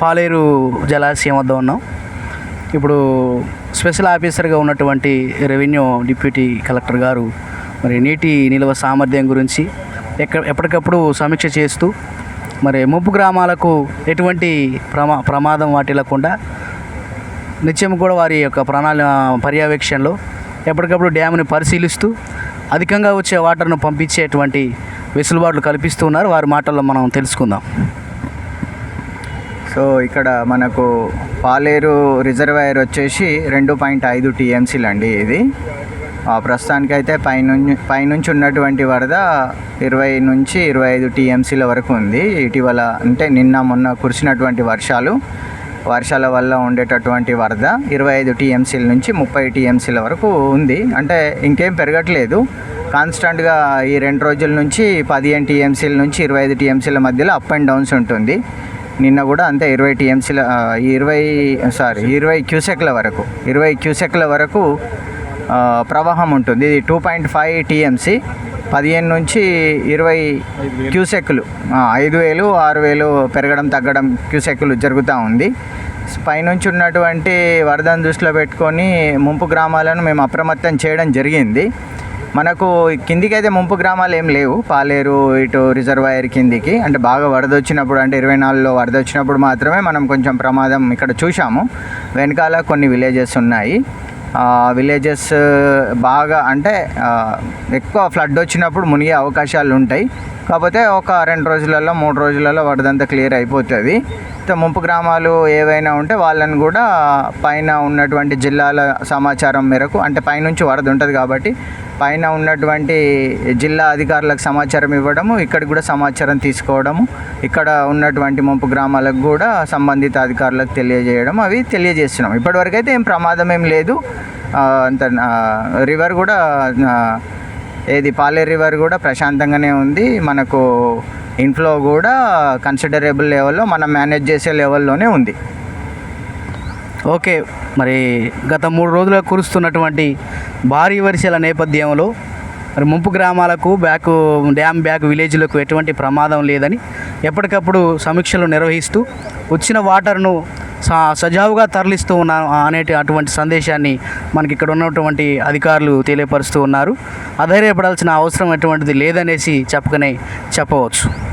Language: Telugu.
పాలేరు జలాశయం వద్ద ఉన్నాం. ఇప్పుడు స్పెషల్ ఆఫీసర్గా ఉన్నటువంటి రెవెన్యూ డిప్యూటీ కలెక్టర్ గారు మరి నీటి నిల్వ సామర్థ్యం గురించి ఎక్క ఎప్పటికప్పుడు సమీక్ష చేస్తూ మరి ముప్పు గ్రామాలకు ఎటువంటి ప్రమా ప్రమాదం వాటిల్లకుండా నిత్యం కూడా వారి యొక్క ప్రణాళిక పర్యవేక్షణలో ఎప్పటికప్పుడు డ్యామ్ని పరిశీలిస్తూ అధికంగా వచ్చే వాటర్ను పంపించేటువంటి వెసులుబాట్లు కల్పిస్తూ ఉన్నారు వారి మాటల్లో మనం తెలుసుకుందాం. సో ఇక్కడ మనకు పాలేరు రిజర్వాయర్ వచ్చేసి రెండు పాయింట్ ఐదు టీఎంసీలు అండి ఇది. ఆ, అయితే పైనుంచి పైనుంచి ఉన్నటువంటి వరద ఇరవై నుంచి ఇరవై ఐదు టీఎంసీల వరకు ఉంది. ఇటీవల అంటే నిన్న మొన్న కురిసినటువంటి వర్షాలు. వర్షాల వల్ల ఉండేటటువంటి వరద ఇరవై ఐదు టీఎంసీల నుంచి ముప్పై టీఎంసీల వరకు ఉంది. అంటే ఇంకేం పెరగట్లేదు. కాన్స్టెంట్గా ఈ రెండు రోజుల నుంచి పదిహేను టీఎంసీల నుంచి ఇరవై ఐదు టీఎంసీల మధ్యలో అప్ అండ్ డౌన్స్ ఉంటుంది. నిన్న కూడా అంతే ఇరవై టీఎంసీల ఇరవై సారీ ఇరవై క్యూసెక్ల వరకు ఇరవై క్యూసెక్ల వరకు ప్రవాహం ఉంటుంది. ఇది టూ పాయింట్ ఫైవ్ టీఎంసీ. పదిహేను నుంచి ఇరవై క్యూసెక్లు ఐదు వేలు ఆరు వేలు పెరగడం తగ్గడం క్యూసెక్లు జరుగుతూ ఉంది. పైనుంచి ఉన్నటువంటి వరదను దృష్టిలో పెట్టుకొని ముంపు గ్రామాలను మేము అప్రమత్తం చేయడం జరిగింది. మనకు కిందికి అయితే ముంపు గ్రామాలు ఏం లేవు. పాలేరు ఇటు రిజర్వాయర్ కిందికి. అంటే బాగా వరద వచ్చినప్పుడు అంటే ఇరవై నాలుగులో వరద వచ్చినప్పుడు మాత్రమే మనం కొంచెం ప్రమాదం ఇక్కడ చూసాము వెనకాల కొన్ని విలేజెస్ ఉన్నాయి. విలేజెస్ బాగా అంటే ఎక్కువ ఫ్లడ్ వచ్చినప్పుడు మునిగే అవకాశాలు ఉంటాయి కాకపోతే ఒక రెండు రోజులలో మూడు రోజులలో వరదంతా క్లియర్ అయిపోతుంది. ముంపు గ్రామాలు ఏవైనా ఉంటే వాళ్ళని కూడా పైన ఉన్నటువంటి జిల్లాల సమాచారం మేరకు అంటే పైనుంచి వరద ఉంటుంది కాబట్టి పైన ఉన్నటువంటి జిల్లా అధికారులకు సమాచారం ఇవ్వడము ఇక్కడ కూడా సమాచారం తీసుకోవడము ఇక్కడ ఉన్నటువంటి ముంపు గ్రామాలకు కూడా సంబంధిత అధికారులకు తెలియజేయడం అవి తెలియజేస్తున్నాం. ఇప్పటివరకు అయితే ఏం ప్రమాదం ఏం లేదు. అంత రివర్ కూడా ఏది పాలే రివర్ కూడా ప్రశాంతంగానే ఉంది. మనకు ఇన్ఫ్లో కూడా కన్సిడరబుల్ లెవెల్లో మనం మేనేజ్ చేసే లెవెల్లోనే ఉంది. ఓకే మరి గత మూడు రోజులుగా కురుస్తున్నటువంటి భారీ వర్షాల నేపథ్యంలో మరి ముంపు గ్రామాలకు బ్యాక్ డ్యామ్ బ్యాక్ విలేజ్లకు ఎటువంటి ప్రమాదం లేదని ఎప్పటికప్పుడు సమీక్షలు నిర్వహిస్తూ వచ్చిన వాటర్ను సజావుగా తరలిస్తూ ఉన్నా అనేటి అటువంటి సందేశాన్ని మనకి ఇక్కడ ఉన్నటువంటి అధికారులు తెలియపరుస్తూ ఉన్నారు. అధైర్యపడాల్సిన అవసరం ఎటువంటిది లేదనేసి చెప్పకనే చెప్పవచ్చు.